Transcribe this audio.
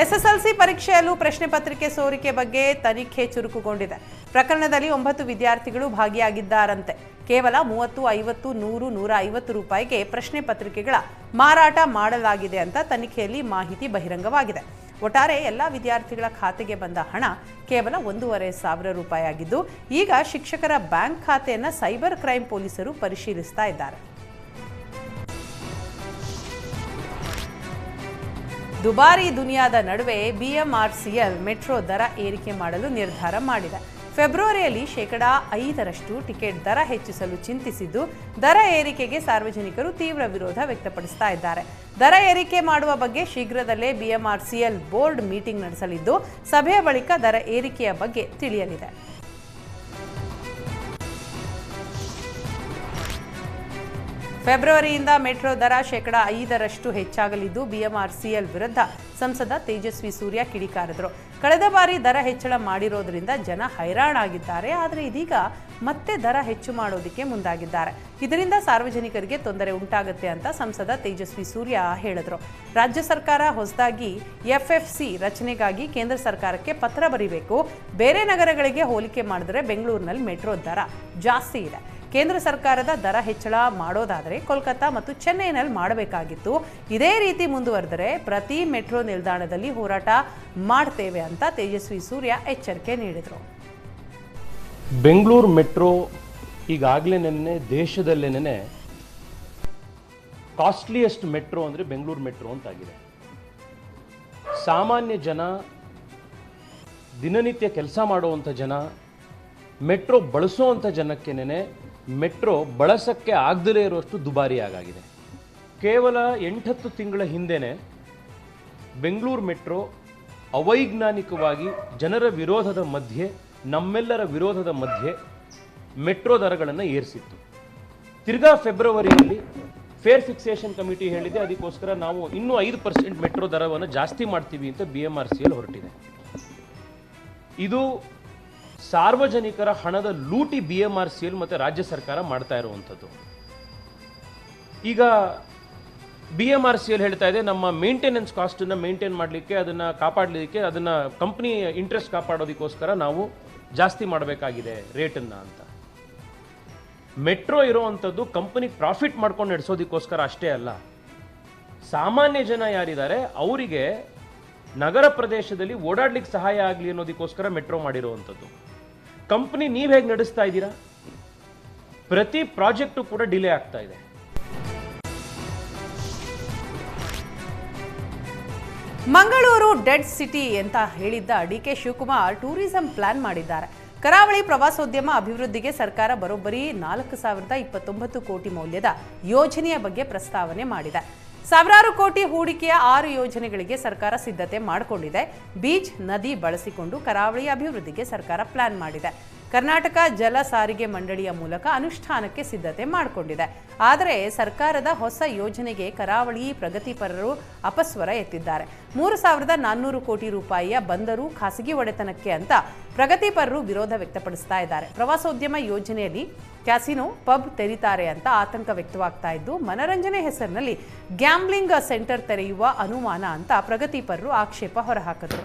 SSLC ಪರೀಕ್ಷೆಯಲ್ಲೂ ಪ್ರಶ್ನೆ ಪತ್ರಿಕೆ ಸೋರಿಕೆ ಬಗ್ಗೆ ತನಿಖೆ ಚುರುಕುಗೊಂಡಿದೆ. ಪ್ರಕರಣದಲ್ಲಿ ಒಂಬತ್ತು ವಿದ್ಯಾರ್ಥಿಗಳು ಭಾಗಿಯಾಗಿದ್ದಾರಂತೆ. ಕೇವಲ ಮೂವತ್ತು, ಐವತ್ತು, ನೂರು, ನೂರ ಐವತ್ತು ರೂಪಾಯಿಗೆ ಪ್ರಶ್ನೆ ಪತ್ರಿಕೆಗಳ ಮಾರಾಟ ಮಾಡಲಾಗಿದೆ ಅಂತ ತನಿಖೆಯಲ್ಲಿ ಮಾಹಿತಿ ಬಹಿರಂಗವಾಗಿದೆ. ಒಟ್ಟಾರೆ ಎಲ್ಲ ವಿದ್ಯಾರ್ಥಿಗಳ ಖಾತೆಗೆ ಬಂದ ಹಣ ಕೇವಲ ಒಂದೂವರೆ ಸಾವಿರ ರೂಪಾಯಿ ಆಗಿದ್ದು ಈಗ ಶಿಕ್ಷಕರ ಬ್ಯಾಂಕ್ ಖಾತೆಯನ್ನು ಸೈಬರ್ ಕ್ರೈಮ್ ಪೊಲೀಸರು ಪರಿಶೀಲಿಸ್ತಾ ಇದ್ದಾರೆ. ದುಬಾರಿ ದುನಿಯಾದ ನಡುವೆ ಬಿಎಂಆರ್ಸಿಎಲ್ ಮೆಟ್ರೋ ದರ ಏರಿಕೆ ಮಾಡಲು ನಿರ್ಧಾರ ಮಾಡಿದೆ. ಫೆಬ್ರವರಿಯಲ್ಲಿ ಶೇಕಡಾ ಐದರಷ್ಟು ಟಿಕೆಟ್ ದರ ಹೆಚ್ಚಿಸಲು ಚಿಂತಿಸಿದ್ದು, ದರ ಏರಿಕೆಗೆ ಸಾರ್ವಜನಿಕರು ತೀವ್ರ ವಿರೋಧ ವ್ಯಕ್ತಪಡಿಸ್ತಾ ಇದ್ದಾರೆ. ದರ ಏರಿಕೆ ಮಾಡುವ ಬಗ್ಗೆ ಶೀಘ್ರದಲ್ಲೇ ಬಿಎಂಆರ್ಸಿಎಲ್ ಬೋರ್ಡ್ ಮೀಟಿಂಗ್ ನಡೆಸಲಿದ್ದು, ಸಭೆಯ ಬಳಿಕ ದರ ಏರಿಕೆಯ ಬಗ್ಗೆ ತಿಳಿಯಲಿದೆ. ಫೆಬ್ರವರಿಯಿಂದ ಮೆಟ್ರೋ ದರ ಶೇಕಡ ಐದರಷ್ಟು ಹೆಚ್ಚಾಗಲಿದ್ದು ಬಿಎಂಆರ್ಸಿಎಲ್ ವಿರುದ್ಧ ಸಂಸದ ತೇಜಸ್ವಿ ಸೂರ್ಯ ಕಿಡಿಕಾರಿದರು. ಕಳೆದ ಬಾರಿ ದರ ಹೆಚ್ಚಳ ಮಾಡಿರೋದ್ರಿಂದ ಜನ ಹೈರಾಣಾಗಿದ್ದಾರೆ, ಆದರೆ ಇದೀಗ ಮತ್ತೆ ದರ ಹೆಚ್ಚು ಮಾಡೋದಕ್ಕೆ ಮುಂದಾಗಿದ್ದಾರೆ. ಇದರಿಂದ ಸಾರ್ವಜನಿಕರಿಗೆ ತೊಂದರೆ ಉಂಟಾಗುತ್ತೆ ಅಂತ ಸಂಸದ ತೇಜಸ್ವಿ ಸೂರ್ಯ ಹೇಳಿದರು. ರಾಜ್ಯ ಸರ್ಕಾರ ಹೊಸದಾಗಿ ಎಫ್ಎಫ್ಸಿ ರಚನೆಗಾಗಿ ಕೇಂದ್ರ ಸರ್ಕಾರಕ್ಕೆ ಪತ್ರ ಬರೀಬೇಕು. ಬೇರೆ ನಗರಗಳಿಗೆ ಹೋಲಿಕೆ ಮಾಡಿದ್ರೆ ಬೆಂಗಳೂರಿನಲ್ಲಿ ಮೆಟ್ರೋ ದರ ಜಾಸ್ತಿ ಇದೆ. ಕೇಂದ್ರ ಸರ್ಕಾರದ ದರ ಹೆಚ್ಚಳ ಮಾಡೋದಾದರೆ ಕೋಲ್ಕತ್ತಾ ಮತ್ತು ಚೆನ್ನೈನಲ್ಲಿ ಮಾಡಬೇಕಾಗಿತ್ತು. ಇದೇ ರೀತಿ ಮುಂದುವರೆದರೆ ಪ್ರತಿ ಮೆಟ್ರೋ ನಿಲ್ದಾಣದಲ್ಲಿ ಹೋರಾಟ ಮಾಡ್ತೇವೆ ಅಂತ ತೇಜಸ್ವಿ ಸೂರ್ಯ ಎಚ್ಚರಿಕೆ ನೀಡಿದರು. ಬೆಂಗಳೂರು ಮೆಟ್ರೋ ಈಗಾಗಲೇ ನೆನ್ನೆ ದೇಶದಲ್ಲೇನೆ ಕಾಸ್ಟ್ಲಿಯೆಸ್ಟ್ ಮೆಟ್ರೋ ಅಂದರೆ ಬೆಂಗಳೂರು ಮೆಟ್ರೋ ಅಂತಾಗಿದೆ. ಸಾಮಾನ್ಯ ಜನ, ದಿನನಿತ್ಯ ಕೆಲಸ ಮಾಡುವಂಥ ಜನ, ಮೆಟ್ರೋ ಬಳಸುವಂಥ ಜನಕ್ಕೇನೆ ಮೆಟ್ರೋ ಬಳಸಕ್ಕೆ ಆಗದಲೇ ಇರುವಷ್ಟು ದುಬಾರಿ ಆಗಾಗಿದೆ. ಕೇವಲ ಎಂಟತ್ತು ತಿಂಗಳ ಹಿಂದೆನೆ ಬೆಂಗಳೂರು ಮೆಟ್ರೋ ಅವೈಜ್ಞಾನಿಕವಾಗಿ ಜನರ ವಿರೋಧದ ಮಧ್ಯೆ, ನಮ್ಮೆಲ್ಲರ ವಿರೋಧದ ಮಧ್ಯೆ ಮೆಟ್ರೋ ದರಗಳನ್ನು ಏರಿಸಿತ್ತು. ತಿರ್ಗಾ ಫೆಬ್ರವರಿಯಲ್ಲಿ ಫೇರ್ ಫಿಕ್ಸೇಷನ್ ಕಮಿಟಿ ಹೇಳಿದೆ, ಅದಕ್ಕೋಸ್ಕರ ನಾವು ಇನ್ನೂ ಐದು ಪರ್ಸೆಂಟ್ ಮೆಟ್ರೋ ದರವನ್ನು ಜಾಸ್ತಿ ಮಾಡ್ತೀವಿ ಅಂತ ಬಿ ಎಂ ಆರ್ ಸಿ ಹೊರಟಿದೆ. ಇದು ಸಾರ್ವಜನಿಕರ ಹಣದ ಲೂಟಿ B M R C L ಮತ್ತು ರಾಜ್ಯ ಸರ್ಕಾರ ಮಾಡ್ತಾ ಇರುವಂಥದ್ದು. ಈಗ B M R C L ಹೇಳ್ತಾ ಇದೆ, ನಮ್ಮ ಮೇಂಟೆನೆನ್ಸ್ ಕಾಸ್ಟನ್ನು ಮೇಂಟೈನ್ ಮಾಡಲಿಕ್ಕೆ, ಅದನ್ನು ಕಾಪಾಡಲಿಕ್ಕೆ, ಅದನ್ನು ಕಂಪ್ನಿ ಇಂಟ್ರೆಸ್ಟ್ ಕಾಪಾಡೋದಕ್ಕೋಸ್ಕರ ನಾವು ಜಾಸ್ತಿ ಮಾಡಬೇಕಾಗಿದೆ ರೇಟನ್ನು ಅಂತ. ಮೆಟ್ರೋ ಇರೋವಂಥದ್ದು ಕಂಪನಿ ಪ್ರಾಫಿಟ್ ಮಾಡ್ಕೊಂಡು ನಡೆಸೋದಕ್ಕೋಸ್ಕರ ಅಷ್ಟೇ ಅಲ್ಲ. ಸಾಮಾನ್ಯ ಜನ ಯಾರಿದ್ದಾರೆ, ಅವರಿಗೆ ನಗರ ಪ್ರದೇಶದಲ್ಲಿ ಓಡಾಡ್ಲಿಕ್ಕೆ ಸಹಾಯ ಆಗಲಿ ಅನ್ನೋದಕ್ಕೋಸ್ಕರ ಮೆಟ್ರೋ ಮಾಡಿರುವಂಥದ್ದು. ಕಂಪ್ನಿ ನೀವು ಹೇಗೆ ನಡೆಸ್ತಾ ಇದ್ದೀರಾ? ಪ್ರತಿ ಪ್ರಾಜೆಕ್ಟು ಕೂಡ ಡಿಲೇ ಆಗ್ತಾ ಇದೆ. ಮಂಗಳೂರು ಡೆಡ್ ಸಿಟಿ ಅಂತ ಹೇಳಿದ್ದ D K Shivakumar tourism plan ಮಾಡಿದ್ದಾರೆ. ಕರಾವಳಿ ಪ್ರವಾಸೋದ್ಯಮ ಅಭಿವೃದ್ಧಿಗೆ ಸರ್ಕಾರ ಬರೋಬ್ಬರಿ ನಾಲ್ಕು ಸಾವಿರದ ಇಪ್ಪತ್ತೊಂಬತ್ತು ಕೋಟಿ ಮೌಲ್ಯದ ಯೋಜನೆಯ ಬಗ್ಗೆ ಪ್ರಸ್ತಾವನೆ ಮಾಡಿದೆ. ಸಾವಿರಾರು ಕೋಟಿ ಹೂಡಿಕೆಯ ಆರು ಯೋಜನೆಗಳಿಗೆ ಸರ್ಕಾರ ಸಿದ್ಧತೆ ಮಾಡಿಕೊಂಡಿದೆ. ಬೀಚ್ ನದಿ ಬಳಸಿಕೊಂಡು ಕರಾವಳಿ ಅಭಿವೃದ್ಧಿಗೆ ಸರ್ಕಾರ ಪ್ಲಾನ್ ಮಾಡಿದೆ. ಕರ್ನಾಟಕ ಜಲ ಸಾರಿಗೆ ಮಂಡಳಿಯ ಮೂಲಕ ಅನುಷ್ಠಾನಕ್ಕೆ ಸಿದ್ಧತೆ ಮಾಡಿಕೊಂಡಿದೆ. ಆದರೆ ಸರ್ಕಾರದ ಹೊಸ ಯೋಜನೆಗೆ ಕರಾವಳಿ ಪ್ರಗತಿಪರರು ಅಪಸ್ವರ ಎತ್ತಿದ್ದಾರೆ. ಮೂರು ಸಾವಿರದ ನಾನ್ನೂರು ಕೋಟಿ ರೂಪಾಯಿಯ ಬಂದರು ಖಾಸಗಿ ಒಡೆತನಕ್ಕೆ ಅಂತ ಪ್ರಗತಿಪರರು ವಿರೋಧ ವ್ಯಕ್ತಪಡಿಸ್ತಾ ಇದ್ದಾರೆ. ಪ್ರವಾಸೋದ್ಯಮ ಯೋಜನೆಯಲ್ಲಿ ಕ್ಯಾಸಿನೋ, ಪಬ್ ತೆರೀತಾರೆ ಅಂತ ಆತಂಕ ವ್ಯಕ್ತವಾಗ್ತಾ ಇದ್ದು, ಮನರಂಜನೆ ಹೆಸರಿನಲ್ಲಿ ಗ್ಯಾಂಬ್ಲಿಂಗ್ ಸೆಂಟರ್ ತೆರೆಯುವ ಅನುಮಾನ ಅಂತ ಪ್ರಗತಿಪರರು ಆಕ್ಷೇಪ ಹೊರಹಾಕಿದ್ರು.